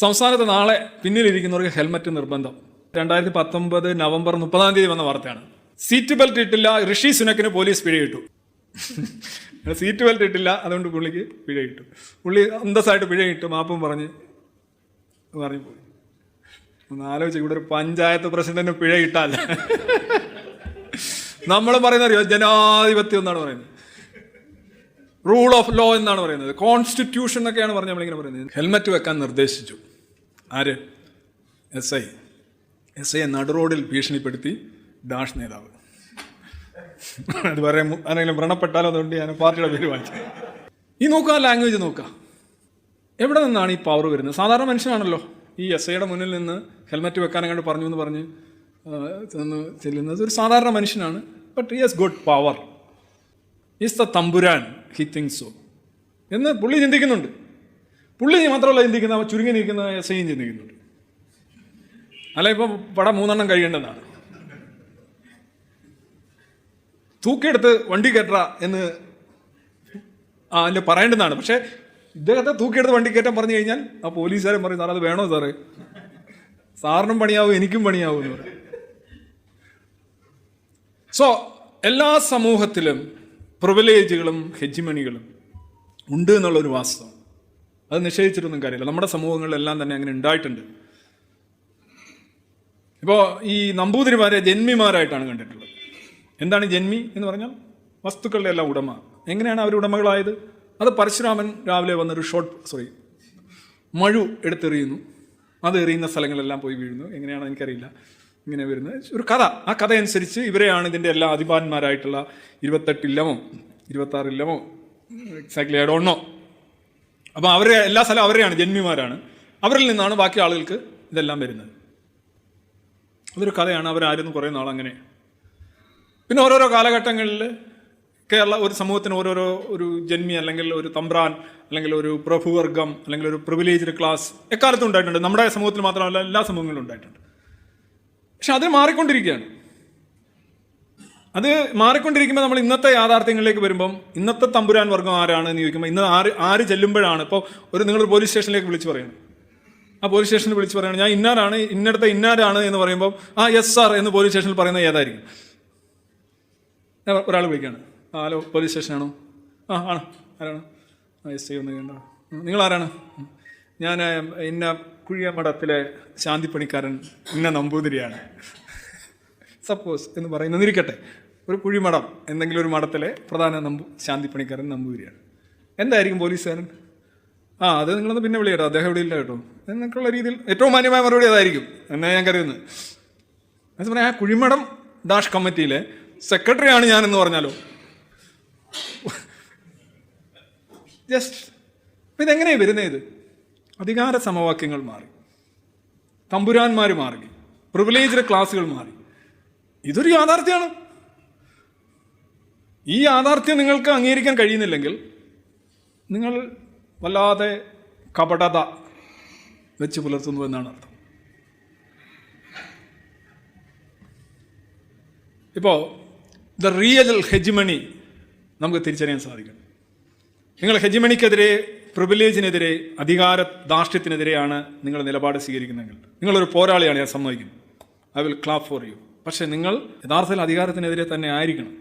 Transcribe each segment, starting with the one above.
സംസ്ഥാനത്ത് നാളെ പിന്നിലിരിക്കുന്നവർക്ക് ഹെൽമറ്റ് നിർബന്ധം. രണ്ടായിരത്തി പത്തൊമ്പത് നവംബർ മുപ്പതാം തീയതി വന്ന വാർത്തയാണ്. സീറ്റ് ബെൽറ്റ് ഇട്ടില്ല ഋഷി സുനക്കിന് പോലീസ് പിഴ സീറ്റ് ബെൽറ്റ് ഇട്ടില്ല അതുകൊണ്ട് പുള്ളിക്ക് പിഴ കിട്ടും പുള്ളി അന്തസ്സായിട്ട് പിഴ മാപ്പും പറഞ്ഞ് പറഞ്ഞു പോയി. ഒന്ന് ആലോചിച്ച് ഇവിടെ ഒരു പഞ്ചായത്ത് പ്രസിഡന്റിന് പിഴ കിട്ടാല്ല നമ്മൾ പറയുന്ന അറിയോ? ജനാധിപത്യം എന്നാണ് പറയുന്നത്. റൂൾ ഓഫ് ലോ എന്നാണ് പറയുന്നത്. കോൺസ്റ്റിറ്റ്യൂഷൻ എന്നൊക്കെയാണ് പറഞ്ഞ് നമ്മളിങ്ങനെ പറയുന്നത്. ഹെൽമറ്റ് വെക്കാൻ നിർദ്ദേശിച്ചു. ആര്? S I. എസ് ഐ നടു റോഡിൽ ഭീഷണിപ്പെടുത്തി ഡാഷ് നേതാവ്. അത് പറയാൻ ആരെങ്കിലും വ്രണപ്പെട്ടാലോ അതുകൊണ്ട് ഞാൻ പാർട്ടിയുടെ പേര് വായിച്ചു. ഈ നോക്കുക ലാംഗ്വേജ് നോക്കുക. എവിടെ നിന്നാണ് ഈ പവർ വരുന്നത്? സാധാരണ മനുഷ്യനാണല്ലോ. ഈ എസ് ഐയുടെ മുന്നിൽ നിന്ന് ഹെൽമറ്റ് വെക്കാനങ്ങാണ്ട് പറഞ്ഞു എന്ന് പറഞ്ഞ് ചെന്ന് ചെല്ലുന്നത് ഒരു സാധാരണ മനുഷ്യനാണ്. But yes good power is the Thampuran. He think so എന്ന് പുള്ളി ചിന്തിക്കുന്നുണ്ട്. പുള്ളി മാത്രമല്ല ചിന്തിക്കുന്ന ചുരുങ്ങി നിൽക്കുന്ന എസ് ഐയും ചിന്തിക്കുന്നുണ്ട്. അല്ല ഇപ്പോൾ പടം മൂന്നെണ്ണം കഴിയേണ്ടതാണ്. തൂക്കിയെടുത്ത് വണ്ടി കയറ്റ എന്ന് ആ അതിന്റെ പറയേണ്ടതാണ്. പക്ഷേ ഇദ്ദേഹത്തെ തൂക്കിയെടുത്ത് വണ്ടി കയറ്റാൻ പറഞ്ഞു കഴിഞ്ഞാൽ ആ പോലീസുകാരൻ പറയും സാർ അത് വേണോ സാറേ? സാറിനും പണിയാവും എനിക്കും പണിയാവും എന്ന് പറയും. സോ എല്ലാ സമൂഹത്തിലും പ്രിവിലേജുകളും ഹെജിമണികളും ഉണ്ട് എന്നുള്ളൊരു വാസ്തവം. അത് നിഷേധിച്ചിട്ടൊന്നും കാര്യമില്ല. നമ്മുടെ സമൂഹങ്ങളിലെല്ലാം തന്നെ അങ്ങനെ ഉണ്ടായിട്ടുണ്ട്. ഇപ്പോൾ ഈ നമ്പൂതിരിമാരെ ജന്മിമാരായിട്ടാണ് കണ്ടിട്ടുള്ളത്. എന്താണ് ജന്മി എന്ന് പറഞ്ഞാൽ? വസ്തുക്കളുടെ എല്ലാം ഉടമ. എങ്ങനെയാണ് അവർ ഉടമകളായത്? അത് പരശുരാമൻ രാവിലെ വന്നൊരു ഷോർട്ട് സോറി മഴു എടുത്തെറിയുന്നു. അത് എറിയുന്ന സ്ഥലങ്ങളെല്ലാം പോയി വീഴുന്നു. എങ്ങനെയാണ് എനിക്കറിയില്ല. ഇങ്ങനെ വരുന്നത്. ഒരു കഥ. ആ കഥ അനുസരിച്ച് ഇവരെയാണ് ഇതിന്റെ എല്ലാ അധിപാന്മാരായിട്ടുള്ള ഇരുപത്തെട്ട് ഇല്ലമോ ഇരുപത്താറ് ഇല്ലമോ എക്സാക്ട്ലി ഐ ഡോണ്ട് നോ അപ്പോൾ അവരെ എല്ലാ സ്ഥലവും അവരെയാണ് ജന്മിമാരാണ്. അവരിൽ നിന്നാണ് ബാക്കി ആളുകൾക്ക് ഇതെല്ലാം വരുന്നത്. അതൊരു കഥയാണ് അവരായിരുന്നു കുറേ നാൾ അങ്ങനെ പിന്നെ ഓരോരോ കാലഘട്ടങ്ങളിൽ കേരള ഒരു സമൂഹത്തിന് ഓരോരോ ഒരു ജന്മി അല്ലെങ്കിൽ ഒരു തമ്പ്രാൻ അല്ലെങ്കിൽ ഒരു പ്രഭുവർഗം അല്ലെങ്കിൽ ഒരു പ്രിവിലേജ്ഡ് ക്ലാസ് എക്കാലത്തും ഉണ്ടായിട്ടുണ്ട്. നമ്മുടെ സമൂഹത്തിൽ മാത്രമല്ല എല്ലാ സമൂഹങ്ങളിലും ഉണ്ടായിട്ടുണ്ട്. പക്ഷെ അത് മാറിക്കൊണ്ടിരിക്കുകയാണ്. അത് മാറിക്കൊണ്ടിരിക്കുമ്പോൾ നമ്മൾ ഇന്നത്തെ യാഥാർത്ഥ്യങ്ങളിലേക്ക് വരുമ്പം ഇന്നത്തെ തമ്പുരാൻ വർഗം ആരാണ് എന്ന് ചോദിക്കുമ്പോൾ ഇന്ന് ആര് ആര് ചെല്ലുമ്പോഴാണ്? ഇപ്പോൾ ഒരു നിങ്ങൾ പോലീസ് സ്റ്റേഷനിലേക്ക് വിളിച്ച് പറയുന്നത് ആ പോലീസ് സ്റ്റേഷനിൽ വിളിച്ച് പറയുന്നത് ഞാൻ ഇന്നാരാണ്? ഇന്നടത്തെ ഇന്നാരാണ് എന്ന് പറയുമ്പോൾ ആ എസ് സാർ എന്ന് പോലീസ് സ്റ്റേഷനിൽ പറയുന്നത് ഏതായിരിക്കും? ഒരാൾ വിളിക്കുകയാണ് ആ ഹലോ പോലീസ് സ്റ്റേഷനാണോ ആ ആണ്. ആരാണ്? ആ എസ് ഐ ഒന്ന് കണ്ടോ നിങ്ങൾ ആരാണ് ഞാൻ ഇന്ന കുഴിയമഠത്തിലെ ശാന്തിപ്പണിക്കാരൻ ഇന്ന നമ്പൂതിരിയാണ്. സപ്പോസ് എന്ന് പറയുന്നത് ഇരിക്കട്ടെ ഒരു കുഴിമടം എന്തെങ്കിലും ഒരു മഠത്തിലെ പ്രധാന നമ്പൂ ശാന്തിപ്പണിക്കാരൻ നമ്പൂരിയാണ് എന്തായിരിക്കും പോലീസുകാരൻ? ആ അത് നിങ്ങളൊന്ന് പിന്നെ വിളിക്കട്ടോ അദ്ദേഹം ഇവിടെ ഇല്ല കേട്ടോ. എന്നൊക്കെയുള്ള രീതിയിൽ ഏറ്റവും മാന്യമായ മറുപടി അതായിരിക്കും. എന്നാണ് ഞാൻ കരുതുന്നത് എന്ന് പറഞ്ഞാൽ ആ കുഴിമഠം ഡാഷ് കമ്മിറ്റിയിലെ സെക്രട്ടറിയാണ് എന്ന് പറഞ്ഞാലോ? ജസ്റ്റ് ഇതെങ്ങനെയാണ് വരുന്നത്? ഇത് അധികാര സമവാക്യങ്ങൾ മാറി. തമ്പുരാന്മാർ മാറി. പ്രിവിലേജ്ഡ് ക്ലാസ്സുകൾ മാറി. ഇതൊരു യാഥാർത്ഥ്യമാണ്. ഈ യാഥാർത്ഥ്യം നിങ്ങൾക്ക് അംഗീകരിക്കാൻ കഴിയുന്നില്ലെങ്കിൽ നിങ്ങൾ വല്ലാതെ കപടത വെച്ച് പുലർത്തുന്നു എന്നാണ് അർത്ഥം. ഇപ്പോൾ ദ റിയൽ ഹെജിമണി നമുക്ക് തിരിച്ചറിയാൻ സാധിക്കണം നിങ്ങൾ ഹെജിമണിക്കെതിരെ പ്രിവിലേജിനെതിരെ അധികാര ധാർഷ്ട്യത്തിനെതിരെയാണ് നിങ്ങൾ നിലപാട് സ്വീകരിക്കുന്നതെങ്കിൽ നിങ്ങളൊരു പോരാളിയാണ് ഞാൻ സമ്മതിക്കുന്നത് I will clap for you പക്ഷേ നിങ്ങൾ യഥാർത്ഥത്തിൽ അധികാരത്തിനെതിരെ തന്നെ ആയിരിക്കണം.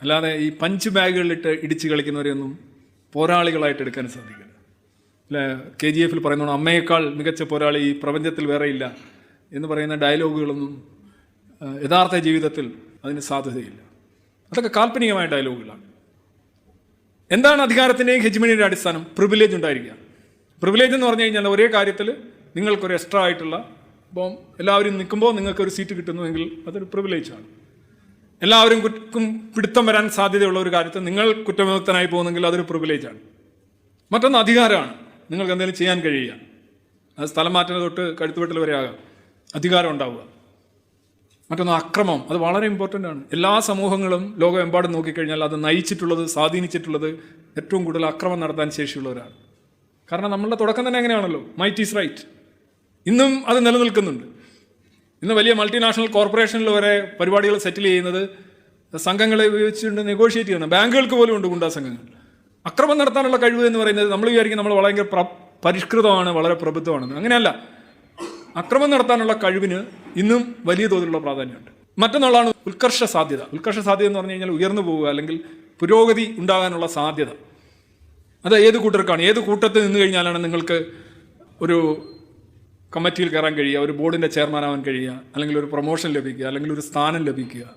അല്ലാതെ ഈ പഞ്ച് ബാഗുകളിലിട്ട് ഇടിച്ച് കളിക്കുന്നവരെയൊന്നും പോരാളികളായിട്ട് എടുക്കാൻ സാധിക്കില്ല. അല്ലെ? കെ ജി എഫിൽ പറയുന്ന അമ്മയേക്കാൾ മികച്ച പോരാളി ഈ പ്രപഞ്ചത്തിൽ വേറെയില്ല എന്ന് പറയുന്ന ഡയലോഗുകളൊന്നും യഥാർത്ഥ ജീവിതത്തിൽ അതിന് സാധ്യതയില്ല. അതൊക്കെ കാൽപ്പനികമായ ഡയലോഗുകളാണ്. എന്താണ് അധികാരത്തിന്റെയും ഹെജ്മണിയുടെ അടിസ്ഥാനം? പ്രിവിലേജ് ഉണ്ടായിരിക്കുക. പ്രിവിലേജ് എന്ന് പറഞ്ഞു കഴിഞ്ഞാൽ ഒരേ കാര്യത്തിൽ നിങ്ങൾക്കൊരു എക്സ്ട്രാ ആയിട്ടുള്ള ഇപ്പം എല്ലാവരും നിൽക്കുമ്പോൾ നിങ്ങൾക്ക് ഒരു സീറ്റ് കിട്ടുന്നുവെങ്കിൽ അതൊരു പ്രിവിലേജാണ് എല്ലാവരും കുറ്റം പിടുത്തം വരാൻ സാധ്യതയുള്ള ഒരു കാര്യത്തിൽ നിങ്ങൾ കുറ്റവിമുക്തനായി പോകുന്നെങ്കിൽ അതൊരു പ്രിവിലേജാണ് മറ്റൊന്ന് അധികാരമാണ്. നിങ്ങൾക്ക് എന്തെങ്കിലും ചെയ്യാൻ കഴിയുക. അത് സ്ഥലം മാറ്റുന്നത് തൊട്ട് കഴുത്തുവെട്ടൽ വരെ ആകാം. അധികാരം ഉണ്ടാവുക. മറ്റൊന്ന് അക്രമം. അത് വളരെ ഇമ്പോർട്ടന്റ് ആണ്. എല്ലാ സമൂഹങ്ങളും ലോകമെമ്പാടും നോക്കിക്കഴിഞ്ഞാൽ അത് നയിച്ചിട്ടുള്ളത് സ്വാധീനിച്ചിട്ടുള്ളത് ഏറ്റവും കൂടുതൽ അക്രമം നടത്താൻ ശേഷിയുള്ളവരാണ്. കാരണം നമ്മളുടെ തുടക്കം തന്നെ അങ്ങനെയാണല്ലോ മൈറ്റ് ഈസ് റൈറ്റ് ഇന്നും അത് നിലനിൽക്കുന്നുണ്ട്. ഇന്ന് വലിയ മൾട്ടിനാഷണൽ കോർപ്പറേഷനിൽ വരെ പരിപാടികൾ സെറ്റിൽ ചെയ്യുന്നത് സംഘങ്ങളെ ഉപയോഗിച്ചുകൊണ്ട് നെഗോഷിയേറ്റ് ചെയ്യുന്നത് ബാങ്കുകൾക്ക് പോലും ഉണ്ട് ഗുണ്ടാ സംഘങ്ങൾ. അക്രമം നടത്താനുള്ള കഴിവ് എന്ന് പറയുന്നത് നമ്മൾ വിചാരിക്കും നമ്മൾ വളരെ പ്ര പരിഷ്കൃതമാണ് വളരെ പ്രബുദ്ധമാണെന്ന് അങ്ങനെയല്ല. അക്രമം നടത്താനുള്ള കഴിവിന് ഇന്നും വലിയ തോതിലുള്ള പ്രാധാന്യമുണ്ട്. മറ്റൊന്നാളാണ് ഉത്കർഷ സാധ്യത. ഉത്കർഷ സാധ്യത എന്ന് പറഞ്ഞു കഴിഞ്ഞാൽ ഉയർന്നു പോവുക അല്ലെങ്കിൽ പുരോഗതി ഉണ്ടാകാനുള്ള സാധ്യത. അത് ഏത് കൂട്ടർക്കാണ്? ഏത് കൂട്ടത്തിൽ നിന്ന് കഴിഞ്ഞാലാണ് നിങ്ങൾക്ക് ഒരു കമ്മിറ്റിയിൽ കയറാൻ കഴിയുക ഒരു ബോർഡിന്റെ ചെയർമാനാവാൻ കഴിയുക അല്ലെങ്കിൽ ഒരു പ്രൊമോഷൻ ലഭിക്കുക അല്ലെങ്കിൽ ഒരു സ്ഥാനം ലഭിക്കുക.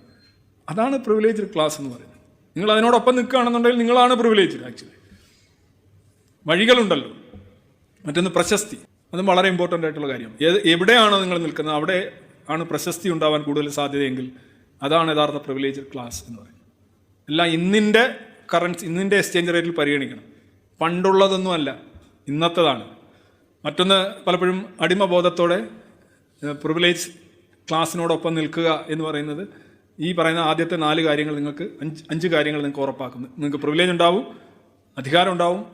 അതാണ് പ്രിവിലേജ്ഡ് ക്ലാസ് എന്ന് പറയുന്നത്. നിങ്ങൾ അതിനോടൊപ്പം നിൽക്കുകയാണെന്നുണ്ടെങ്കിൽ നിങ്ങളാണ് പ്രിവിലേജ്ഡ് ആക്ച്വലി വഴികളുണ്ടല്ലോ. മറ്റൊന്ന് പ്രശസ്തി. അതും വളരെ ഇമ്പോർട്ടന്റ് ആയിട്ടുള്ള കാര്യം. ഏത് എവിടെയാണോ നിങ്ങൾ നിൽക്കുന്നത് അവിടെ ആണ് പ്രശസ്തി ഉണ്ടാവാൻ കൂടുതൽ സാധ്യതയെങ്കിൽ അതാണ് യഥാർത്ഥ പ്രിവിലേജ് ക്ലാസ് എന്ന് പറയുന്നത്. എല്ലാം ഇന്നിന്റെ കറൻസി ഇന്നിന്റെ എക്സ്ചേഞ്ച് റേറ്റിൽ പരിഗണിക്കണം. പണ്ടുള്ളതൊന്നുമല്ല ഇന്നത്തേതാണ്. മറ്റൊന്ന് പലപ്പോഴും അടിമബോധത്തോടെ പ്രിവിലേജ് ക്ലാസ്സിനോടൊപ്പം നിൽക്കുക എന്ന് പറയുന്നത് ഈ പറയുന്ന ആദ്യത്തെ നാല് കാര്യങ്ങൾ നിങ്ങൾക്ക് അഞ്ച് അഞ്ച് കാര്യങ്ങൾ നിങ്ങൾക്ക് ഉറപ്പാക്കുന്നു. നിങ്ങൾക്ക് പ്രിവിലേജ് ഉണ്ടാവും അധികാരം ഉണ്ടാവും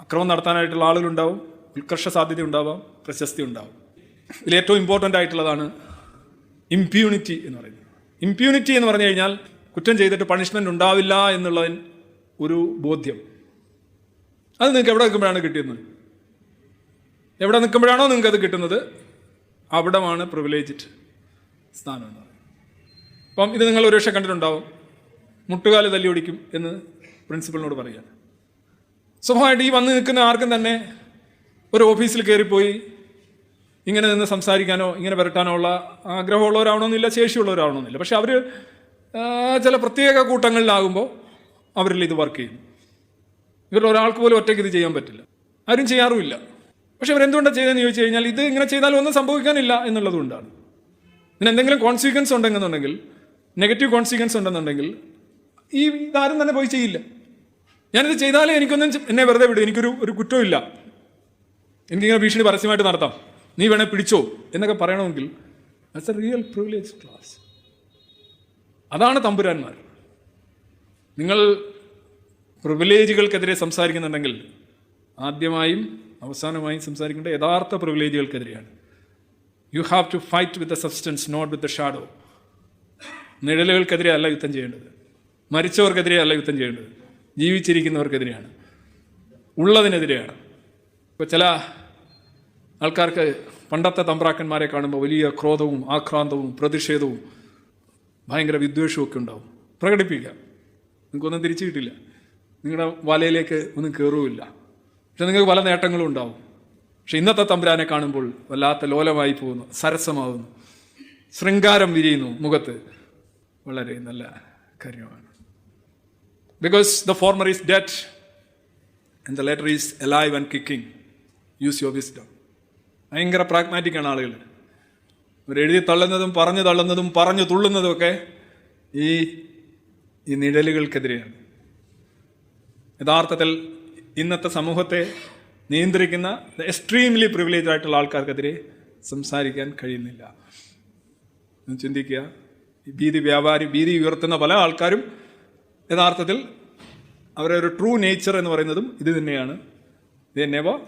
അക്രമം നടത്താനായിട്ടുള്ള ആളുകളുണ്ടാവും ഉത്കർഷ സാധ്യത ഉണ്ടാവാം പ്രശസ്തി ഉണ്ടാവും. ഇതിൽ ഏറ്റവും ഇമ്പോർട്ടന്റ് ആയിട്ടുള്ളതാണ് ഇമ്പ്യൂണിറ്റി എന്ന് പറയുന്നത്. ഇമ്പ്യൂണിറ്റി എന്ന് പറഞ്ഞു കഴിഞ്ഞാൽ കുറ്റം ചെയ്തിട്ട് പണിഷ്മെന്റ് ഉണ്ടാവില്ല എന്നുള്ളതിന് ഒരു ബോധ്യം. അത് നിങ്ങൾക്ക് എവിടെ നിൽക്കുമ്പോഴാണ് കിട്ടിയത് എവിടെ നിൽക്കുമ്പോഴാണോ നിങ്ങൾക്ക് അത് കിട്ടുന്നത്? അവിടമാണ് പ്രിവിലേജ്ഡ് സ്ഥാനം എന്ന് പറയുന്നത്. അപ്പം ഇത് നിങ്ങൾ ഒരുപക്ഷെ കണ്ടിട്ടുണ്ടാവും. മുട്ടുകാൽ തല്ലി ഓടിക്കും എന്ന് പ്രിൻസിപ്പളിനോട് പറയുകയാണ് സ്വാഭാവികമായിട്ട് ഈ വന്ന് നിൽക്കുന്ന ആർക്കും തന്നെ ഒരു ഓഫീസിൽ കയറിപ്പോയി ഇങ്ങനെ നിന്ന് സംസാരിക്കാനോ ഇങ്ങനെ വരട്ടാനോ ഉള്ള ആഗ്രഹമുള്ളവരാവണമെന്നില്ല ശേഷിയുള്ളവരാവണമെന്നില്ല. പക്ഷെ അവർ ചില പ്രത്യേക കൂട്ടങ്ങളിലാകുമ്പോൾ അവരിൽ ഇത് വർക്ക് ചെയ്യും ഇവരിൽ ഒരാൾക്ക് പോലും ഒറ്റയ്ക്ക് ഇത് ചെയ്യാൻ പറ്റില്ല. ആരും ചെയ്യാറുമില്ല. പക്ഷെ ഇവരെന്തുകൊണ്ടാണ് ചെയ്തതെന്ന് ചോദിച്ചു കഴിഞ്ഞാൽ ഇത് ഇങ്ങനെ ചെയ്താൽ ഒന്നും സംഭവിക്കാനില്ല എന്നുള്ളതുകൊണ്ടാണ്. ഇതിന് എന്തെങ്കിലും കോൺസിക്വൻസ് ഉണ്ടെന്നുണ്ടെങ്കിൽ നെഗറ്റീവ് കോൺസിക്വൻസ് ഉണ്ടെന്നുണ്ടെങ്കിൽ ഈ ഇതാരും തന്നെ പോയി ചെയ്യില്ല. ഞാനിത് ചെയ്താലേ എനിക്കൊന്നും എന്നെ വെറുതെ വിടും എനിക്കൊരു ഒരു കുറ്റമില്ല എനിക്കിങ്ങനെ ഭീഷണി പരസ്യമായിട്ട് നടത്താം. നീ വേണേ പിടിച്ചോ എന്നൊക്കെ പറയണമെങ്കിൽ that's a real privilege class അതാണ് തമ്പുരാന്മാർ. നിങ്ങൾ പ്രിവിലേജുകൾക്കെതിരെ സംസാരിക്കുന്നുണ്ടെങ്കിൽ ആദ്യമായും അവസാനമായും സംസാരിക്കേണ്ട യഥാർത്ഥ പ്രിവിലേജുകൾക്കെതിരെയാണ് you have to fight with the substance not with the shadow നിഴലുകൾക്കെതിരെ അല്ല യുദ്ധം ചെയ്യേണ്ടത്. മരിച്ചവർക്കെതിരെ അല്ല യുദ്ധം ചെയ്യേണ്ടത്. ജീവിച്ചിരിക്കുന്നവർക്കെതിരെയാണ്. ഉള്ളതിനെതിരെയാണ്. ഇപ്പോൾ ചില ആൾക്കാർക്ക് പണ്ടത്തെ തമ്പ്രാക്കന്മാരെ കാണുമ്പോൾ വലിയ ക്രോധവും ആക്രാന്തവും പ്രതിഷേധവും ഭയങ്കര വിദ്വേഷവും ഒക്കെ ഉണ്ടാവും. പ്രകടിപ്പിക്കാം നിങ്ങൾക്കൊന്നും തിരിച്ചു കിട്ടില്ല. നിങ്ങളുടെ വലയിലേക്ക് ഒന്നും കയറുമില്ല പക്ഷെ നിങ്ങൾക്ക് പല നേട്ടങ്ങളും ഉണ്ടാവും. പക്ഷെ ഇന്നത്തെ തമ്പുരാനെ കാണുമ്പോൾ വല്ലാത്ത ലോലമായി പോകുന്നു സരസമാവുന്നു ശൃംഗാരം വിരിയുന്നു മുഖത്ത്. വളരെ നല്ല കാര്യമാണ്. Because the former is dead and the latter is alive and kicking use your wisdom ഭയങ്കര പ്രാഗ്മാറ്റിക്കാണ് ആളുകൾ. ഇവരെഴുതി തള്ളുന്നതും പറഞ്ഞു തള്ളുന്നതും പറഞ്ഞു തുള്ളുന്നതും ഒക്കെ ഈ ഈ നിഴലുകൾക്കെതിരെയാണ്. യഥാർത്ഥത്തിൽ ഇന്നത്തെ സമൂഹത്തെ നിയന്ത്രിക്കുന്ന എക്സ്ട്രീംലി പ്രിവിലേജ് ആയിട്ടുള്ള ആൾക്കാർക്കെതിരെ സംസാരിക്കാൻ കഴിയുന്നില്ല. ചിന്തിക്കുക. ഭീതി വ്യാപാരി ഭീതി ഉയർത്തുന്ന പല ആൾക്കാരും യഥാർത്ഥത്തിൽ അവരുടെ ഒരു ട്രൂ നേച്ചർ എന്ന് പറയുന്നതും ഇത് തന്നെയാണ്. They never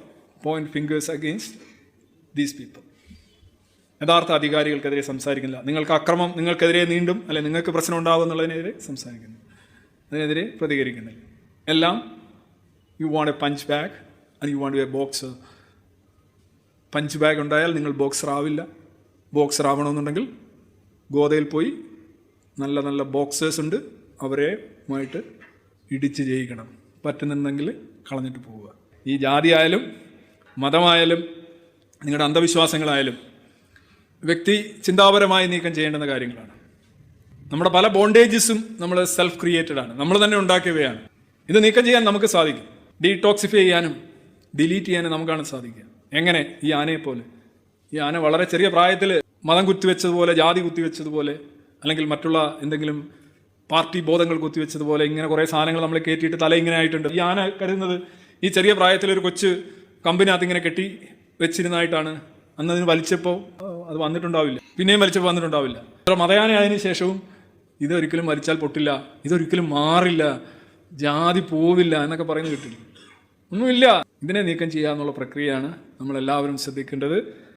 point fingers against these people യഥാർത്ഥ അധികാരികൾക്കെതിരെ സംസാരിക്കുന്നില്ല. നിങ്ങൾക്ക് അക്രമം നിങ്ങൾക്കെതിരെ നീണ്ടും അല്ലെ നിങ്ങൾക്ക് പ്രശ്നം ഉണ്ടാവും എന്നുള്ളതിനെതിരെ സംസാരിക്കുന്നു അതിനെതിരെ പ്രതികരിക്കുന്നില്ല. എല്ലാം you want a punch bag and you want a boxer punch bag ഉണ്ടായാൽ നിങ്ങൾ ബോക്സർ ആവില്ല. ബോക്സർ ആവണമെന്നുണ്ടെങ്കിൽ ഗോതയിൽ പോയി നല്ല നല്ല ബോക്സേഴ്സ് ഉണ്ട്. അവരെയുമായിട്ട് ഇടിച്ച് ജയിക്കണം. പറ്റുന്നുണ്ടെങ്കിൽ കളഞ്ഞിട്ട് പോവുക. ഈ ജാതി ആയാലും മതമായാലും നിങ്ങളുടെ അന്ധവിശ്വാസങ്ങളായാലും വ്യക്തി ചിന്താപരമായി നീക്കം ചെയ്യേണ്ടുന്ന കാര്യങ്ങളാണ്. നമ്മുടെ പല ബോണ്ടേജസും നമ്മൾ സെൽഫ് ക്രിയേറ്റഡ് ആണ്. നമ്മൾ തന്നെ ഉണ്ടാക്കിയവയാണ്. ഇത് നീക്കം ചെയ്യാൻ നമുക്ക് സാധിക്കും. ഡീടോക്സിഫൈ ചെയ്യാനും ഡിലീറ്റ് ചെയ്യാനും നമുക്കാണ് സാധിക്കുക. എങ്ങനെ? ഈ ആനയെ പോലെ ഈ ആന വളരെ ചെറിയ പ്രായത്തിൽ മതം കുത്തിവെച്ചതുപോലെ ജാതി കുത്തിവെച്ചതുപോലെ അല്ലെങ്കിൽ മറ്റുള്ള എന്തെങ്കിലും പാർട്ടി ബോധങ്ങൾ കുത്തിവെച്ചതുപോലെ ഇങ്ങനെ കുറേ സാധനങ്ങൾ നമ്മൾ കയറ്റിയിട്ട് തല ഇങ്ങനെ ആയിട്ടുണ്ട്. ഈ ആന കരുതുന്നത് ഈ ചെറിയ പ്രായത്തിൽ ഒരു കൊച്ച് കമ്പിനകത്ത് ഇങ്ങനെ കെട്ടി വെച്ചിരുന്നതായിട്ടാണ്. അന്ന് അതിന് വലിച്ചപ്പോൾ അത് വന്നിട്ടുണ്ടാവില്ല. പിന്നെയും വലിച്ചപ്പോൾ വന്നിട്ടുണ്ടാവില്ല. മതയാന ആയതിനു ശേഷവും ഇതൊരിക്കലും വലിച്ചാൽ പൊട്ടില്ല. ഇതൊരിക്കലും മാറില്ല. ജാതി പോവില്ല എന്നൊക്കെ പറയുന്നത് കിട്ടില്ല ഒന്നുമില്ല. ഇതിനെ നീക്കം ചെയ്യുക എന്നുള്ള പ്രക്രിയയാണ് നമ്മളെല്ലാവരും ശ്രദ്ധിക്കേണ്ടത്.